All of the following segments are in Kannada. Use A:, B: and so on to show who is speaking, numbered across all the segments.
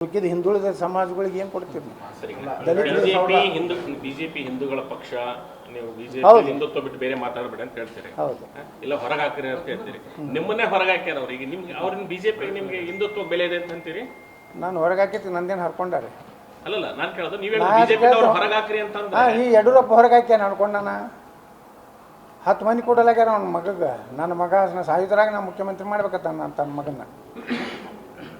A: ಉಳಿದ ಹಿಂದುಳಿದ ಸಮಾಜಗಳಿಗೆ ಏನು ಕೊಡ್ತೀರಿ
B: ಬಿಜೆಪಿ ಹಿಂದೂ ಬಿಜೆಪಿ ಹಿಂದೂಗಳ ಪಕ್ಷ ನೀವು ಬಿಜೆಪಿ ಹಿಂದುತ್ವ ಬಿಟ್ಟು ಬೇರೆ ಮಾತಾಡಬೇಡಿ ಅಂತ ಹೇಳ್ತೀರಿ.
A: ಹೌದು.
B: ಇಲ್ಲ ಹೊರಗೆ ಹಾಕ್ರಿ ಅಂತ ಹೇಳ್ತೀರಿ. ನಿಮ್ಮನ್ನೇ ಹೊರಗೆ ಹಾಕ್ಯಾರ ಅವ್ರಿಗೆ ನಿಮ್ಗೆ ಅವ್ರನ್ನ ಬಿಜೆಪಿ ನಿಮ್ಗೆ ಹಿಂದುತ್ವ ಬೆಲೆ ಇದೆ ಅಂತ ಅಂತೀರಿ?
A: ನಾನು ಹೊರಗೆ ಹಾಕಿತ್ತು ನಂದೇನು ಹರ್ಕೊಂಡಾರೆ?
B: ಅಲ್ಲಲ್ಲ ನಾನ್ ಕೇಳೋದು ನೀವೇ
A: ನಾ
B: ಬಿಜೆಪಿ ಅವ್ರು ಹೊರಗೆ ಹಾಕ್ರಿ ಅಂತ ಅಂದ್ರೆ?
A: ಈ ಯಡಿಯೂರಪ್ಪ ಹೊರಗೆ ಹಾಕ್ಯಾನ ಅನ್ಕೊಂಡಾನ ಹತ್ತು ಮಂದಿ ಕೊಡಲಾಗ್ಯಾರ ಅವ್ನ ಮಗಗೆ. ನನ್ನ ಮಗ ಸಾಯುದ್ರಾಗ ನಾ ಮುಖ್ಯಮಂತ್ರಿ ಮಾಡ್ಬೇಕತ್ತ ನನ್ನ ತನ್ನ ಮಗನ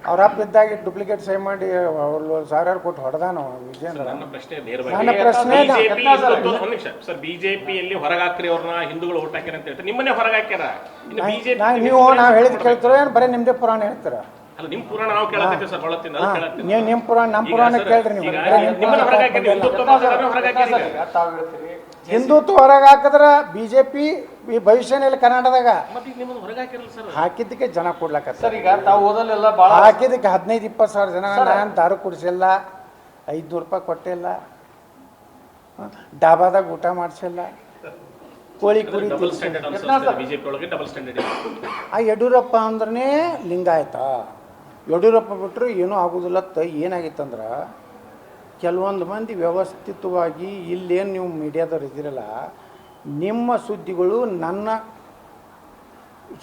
A: ಅವ್ರ ಅಪ್ಪ ಇದ್ದಾಗ ಡೂಪ್ಲಿಕೇಟ್ ಸೈ ಮಾಡಿ ಅವ್ರು ಸಾವಿರಾರು ಕೊಟ್ಟು ಹೊಡೆದಾನ ವಿಜಯೇಂದ್ರ
B: ನನ್ನ ಪ್ರಶ್ನೆ
A: ನನ್ನ ಪ್ರಶ್ನೆ.
B: ಬಿಜೆಪಿ ಒಂದ್ ನಿಮಿಷ. ಸರ್ ಬಿಜೆಪಿಯಲ್ಲಿ ಹೊರಗೆ ಹಾಕ್ರಿ ಅವ್ರನ್ನ ಹಿಂದೂಗಳು ಓಟ್ ಹಾಕ್ಯಾರ ಅಂತ ಹೇಳ್ತಾರೆ. ನಿಮ್ಮನ್ನೇ ಹೊರಗಾಕ್ಯಾರ? ಇನ್ನು ಬಿಜೆಪಿ
A: ನೀವು ನಾವು ಹೇಳಿದ್ ಕೇಳ್ತೀರೋ ಏನು ಬರೀ ನಿಮ್ಮದೇ ಪುರಾಣ ಹೇಳ್ತೀರ?
B: ಅಲ್ಲ ನಿಮ್ ಪುರಾಣ ನಾವು ಕೇಳತ್ತೀವಿ ಸರ್ ಹೊಳತ್ತಿನ ಅದು ಕೇಳತ್ತೀನಿ
A: ನೀವು ನಿಮ್ಮ ಪುರಾಣ ನಮ್ಮ
B: ಈಗ
A: ಪುರಾಣ
B: ಸರ್,
A: ಕೇಳ್ರಿ ನೀವು.
B: ಈಗ
A: ಬರೀ ನಿಮ್ಮ
B: ನಿಮ್ಮನ್ನ
A: ಪುರಾಣ
B: ಹೊರಗೆ ಹಾಕ್ಯಾರ, ನೀವು ಹಿಂದುತ್ವ ಮಾತಾಡೋರ್ನ ಹೊರಗೆ ಹಾಕ್ಯಾರ ಈಗ.
A: ಹಿಂದುತ್ವ ಹೊರಗೆ ಹಾಕಿದ್ರೆ ಬಿ ಜೆ ಪಿ ಈ ಭವಿಷ್ಯನಲ್ಲಿ ಕರ್ನಾಟಕದಾಗ
B: ಮತ್ತೆ ಈಗ ನಿಮ್ಮನ್ನ ಹೊರಗೆ ಹಾಕಿರಲ್ಲ ಸರ್.
A: ಹಾಕಿದ್ದಕ್ಕೆ ಜನ ಕೊಡ್ಲಕ್ಕ
C: ಸರ್ ಈಗ ತಾವು ಓದಲ್ಲೆಲ್ಲ ಬಹಳ
A: ಹಾಕಿದ್ದಕ್ಕೆ ಹದಿನೈದು ಇಪ್ಪತ್ತು ಸಾವಿರ ಜನ ನಾನು ದಾರು ಕುಡಿಸಿಲ್ಲ ಐದುನೂರು ರೂಪಾಯಿ ಕೊಟ್ಟಿಲ್ಲ? ಡಾಬಾದಾಗ ಊಟ ಮಾಡಿಸಿಲ್ಲ ಕೋಳಿ ಕುರಿ
B: ಡಬಲ್ ಸ್ಟ್ಯಾಂಡರ್ಡ್ ಅನ್ಸುತ್ತೆ. ಬಿಜೆಪಿ ಒಳಗೆ ಡಬಲ್ ಸ್ಟ್ಯಾಂಡರ್ಡ್ ಇದೆ.
A: ಆ ಯಡಿಯೂರಪ್ಪ ಅಂದ್ರೆ ಲಿಂಗಾಯತ ಯಡಿಯೂರಪ್ಪ ಬಿಟ್ಟರು ಏನೂ ಆಗೋದಿಲ್ಲತ್ತ ಏನಾಗಿತ್ತಂದ್ರೆ ಕೆಲವೊಂದು ಮಂದಿ ವ್ಯವಸ್ಥಿತವಾಗಿ ಇಲ್ಲೇನು ನೀವು ಮೀಡಿಯಾದವ್ರು ಇದ್ದೀರಲ್ಲ ನಿಮ್ಮ ಸುದ್ದಿಗಳು ನನ್ನ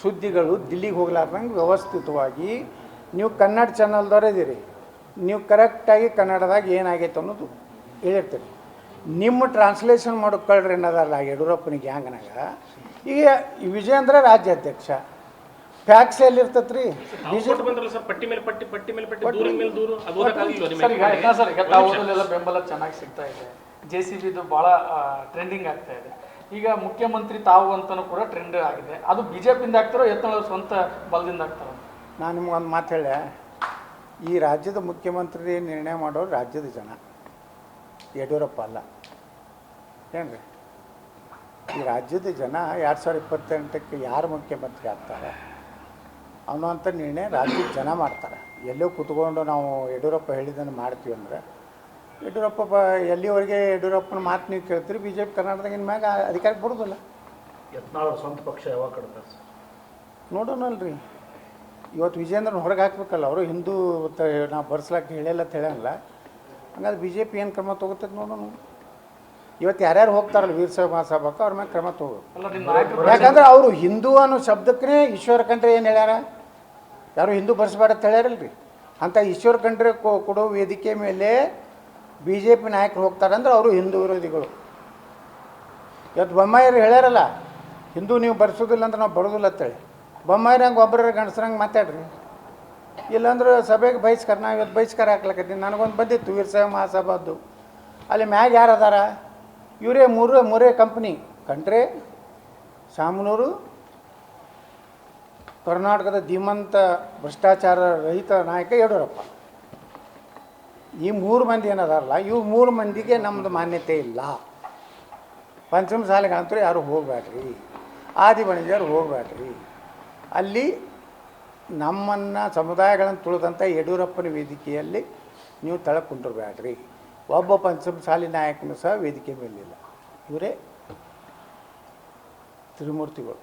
A: ಸುದ್ದಿಗಳು ದಿಲ್ಲಿಗೆ ಹೋಗ್ಲಾರ್ದಂಗೆ ವ್ಯವಸ್ಥಿತವಾಗಿ ನೀವು ಕನ್ನಡ ಚಾನಲ್ದವ್ರು ಇದ್ದೀರಿ. ನೀವು ಕರೆಕ್ಟಾಗಿ ಕನ್ನಡದಾಗ ಏನಾಗೈತೆ ಅನ್ನೋದು ಹೇಳಿರ್ತೀರಿ. ನಿಮ್ಮ ಟ್ರಾನ್ಸ್ಲೇಷನ್ ಮಾಡ್ಕೊಳ್ರಿ ಅನ್ನೋದಲ್ಲ ಯಡಿಯೂರಪ್ಪನಿಗೆ ಹ್ಯಾಂಗನಾಗ. ಈಗ ಈ ವಿಜಯೇಂದ್ರ ರಾಜ್ಯಾಧ್ಯಕ್ಷ ಫ್ಯಾಕ್ಸ್ ಎಲ್ಲಿರ್ತೈತೆ ರೀ
B: ಬಿಜೆಪಿ ಬಂದ್ರಲ್ಲ ಸರ್ ಪಟ್ಟಿ ಮೇಲೆ ಪಟ್ಟಿ ಪಟ್ಟಿ ಮೇಲೆ ಪಟ್ಟಿ ದೂರಿನ ಮೇಲೆ ದೂರು ಅದು ಓದಕ್ಕಾಗಿಲ್ವ
C: ಸರ್ ಈಗ
B: ನಿಮಗೆ
C: ಸರ್ ಈಗ ತಾವು ಬೆಂಬಲ ಚೆನ್ನಾಗಿ ಸಿಗ್ತಾ ಇದೆ. ಜೆ ಸಿ ಬಿದು ಬಹಳ ಟ್ರೆಂಡಿಂಗ್ ಆಗ್ತಾ ಇದೆ. ಈಗ ಮುಖ್ಯಮಂತ್ರಿ ತಾವು ಅಂತಲೂ ಕೂಡ ಟ್ರೆಂಡ್ ಆಗಿದೆ. ಅದು ಬಿ ಜೆ ಪಿಯಿಂದ ಆಗ್ತಾರೋ, ಯತ್ನಾಳ್ ಸ್ವಂತ ಬಲದಿಂದ ಆಗ್ತಾರೋ?
A: ನಾನು ನಿಮ್ಗೊಂದು ಮಾತು ಹೇಳ ಈ ರಾಜ್ಯದ ಮುಖ್ಯಮಂತ್ರಿ ನಿರ್ಣಯ ಮಾಡೋರು ರಾಜ್ಯದ ಜನ. ಯಡಿಯೂರಪ್ಪ ಅಲ್ಲ. ಏನ್ರಿ? ಈ ರಾಜ್ಯದ ಜನ ಎರಡು ಸಾವಿರದ ಇಪ್ಪತ್ತೆಂಟಕ್ಕೆ ಯಾರು ಮುಖ್ಯಮಂತ್ರಿ ಆಗ್ತಾರೆ? ಅಂತ ನಿರ್ಣಯ ರಾಜ್ಯದ ಜನ ಮಾಡ್ತಾರೆ. ಎಲ್ಲೋ ಕುತ್ಕೊಂಡು ನಾವು ಯಡಿಯೂರಪ್ಪ ಹೇಳಿದ್ದನ್ನು ಮಾಡ್ತೀವಿ ಅಂದ್ರೆ ಯಡಿಯೂರಪ್ಪ ಬ ಎಲ್ಲಿವರೆಗೆ ಯಡಿಯೂರಪ್ಪನ ಮಾತು ನೀವು ಕೇಳ್ತೀರಿ? ಬಿ ಜೆ ಪಿ ಕರ್ನಾಟಕದಾಗಿನ ಮ್ಯಾಗ ಅಧಿಕಾರಕ್ಕೆ ಬರೋದಿಲ್ಲ.
D: ಯತ್ನಾಳ್ ಸ್ವಂತ ಪಕ್ಷ ಯಾವಾಗ ಕಡ್ತಾರೆ ಸರ್?
A: ನೋಡೋಣಲ್ರಿ. ಇವತ್ತು ವಿಜೇಂದ್ರನ ಹೊರಗೆ ಹಾಕ್ಬೇಕಲ್ಲ ಅವರು? ಹಿಂದೂ ತ ನಾವು ಬರ್ಸ್ಲಾಕ ಹೇಳಿಲ್ಲ ಅಂತ ಹೇಳಲ್ಲ. ಹಂಗಾದ್ರೆ ಬಿ ಜೆ ಪಿ ಏನು ಕ್ರಮ ತೊಗೋತೈತೆ ನೋಡೋಣ. ಇವತ್ತು ಯಾರ್ಯಾರು ಹೋಗ್ತಾರಲ್ಲ ವೀರಶೈವ ಮಹಾಸಭಾಕ್ಕೆ ಅವ್ರ ಮೇಲೆ ಕ್ರಮ ತಗೋ.
C: ಅಲ್ಲ ನಿಮ್ಮ ನಾಯಕರು
A: ಯಾಕಂದ್ರೆ ಅವರು ಹಿಂದೂ ಅನ್ನೋ ಶಬ್ದಕ್ಕೇ ಈಶ್ವರ ಕಂಡ್ರೆ ಏನು ಹೇಳ್ಯಾರ? ಯಾರು ಹಿಂದೂ ಬರ್ಸ್ಬೇಡ ಅಂತ ಹೇಳ್ಯಾರಲ್ರಿ? ಅಂಥ ಈಶ್ವರ ಕಂಡ್ರೆ ಕೊಡೋ ವೇದಿಕೆ ಮೇಲೆ ಬಿ ಜೆ ಪಿ ನಾಯಕರು ಹೋಗ್ತಾರಂದ್ರೆ ಅವರು ಹಿಂದೂ ವಿರೋಧಿಗಳು. ಇವತ್ತು ಬೊಮ್ಮಾಯಿಯರು ಹೇಳ್ಯಾರಲ್ಲ, ಹಿಂದೂ ನೀವು ಬರ್ಸೋದಿಲ್ಲ ಅಂದ್ರೆ ನಾವು ಬರೋದಿಲ್ಲ ಅಂತೇಳಿ. ಬೊಮ್ಮಾಯಿರ ಹಂಗೆ ಒಬ್ಬರ ಗಂಡಸ್ರಂಗೆ ಮಾತಾಡ್ರಿ. ಇಲ್ಲಾಂದ್ರೆ ಸಭೆಗೆ ಬಹಿಷ್ಕಾರ, ನಾವು ಇವತ್ತು ಬಹಿಷ್ಕಾರ ಹಾಕ್ಲಕತ್ತೀನಿ ನನಗೊಂದು ಬಂದಿತ್ತು, ವೀರಶೈವ ಮಹಾಸಭಾದ್ದು. ಅಲ್ಲಿ ಮ್ಯಾಗ ಯಾರು ಅದಾರ? ಇವರೇ ಮೂರೇ ಮೂರೇ ಕಂಪ್ನಿ. ಕಂಟ್ರೆ ಶಾಮನೂರು, ಕರ್ನಾಟಕದ ಧೀಮಂತ ಭ್ರಷ್ಟಾಚಾರ ರಹಿತ ನಾಯಕ ಯಡಿಯೂರಪ್ಪ. ಈ ಮೂರು ಮಂದಿ ಏನದಾರಲ್ಲ ಇವು ಮೂರು ಮಂದಿಗೆ ನಮ್ಮದು ಮಾನ್ಯತೆ ಇಲ್ಲ. ಪಂಚಮ ಶಾಲೆಗಂತೂ ಯಾರು ಹೋಗಬೇಡ್ರಿ ಆದಿ ಬಣಿಜರು ಹೋಗಬೇಡ್ರಿ ಅಲ್ಲಿ ನಮ್ಮನ್ನು ಸಮುದಾಯಗಳನ್ನು ತುಳಿದಂಥ ಯಡಿಯೂರಪ್ಪನ ವೇದಿಕೆಯಲ್ಲಿ ನೀವು ತಳ ಕುಂದಿರಬೇಡ್ರಿ ಒಬ್ಬ ಪಂಚಮಸಾಲಿ ನಾಯಕನು ಸಹ ವೇದಿಕೆ ಮೇಲಿಲ್ಲ. ಇವರೇ ತ್ರಿಮೂರ್ತಿಗಳು.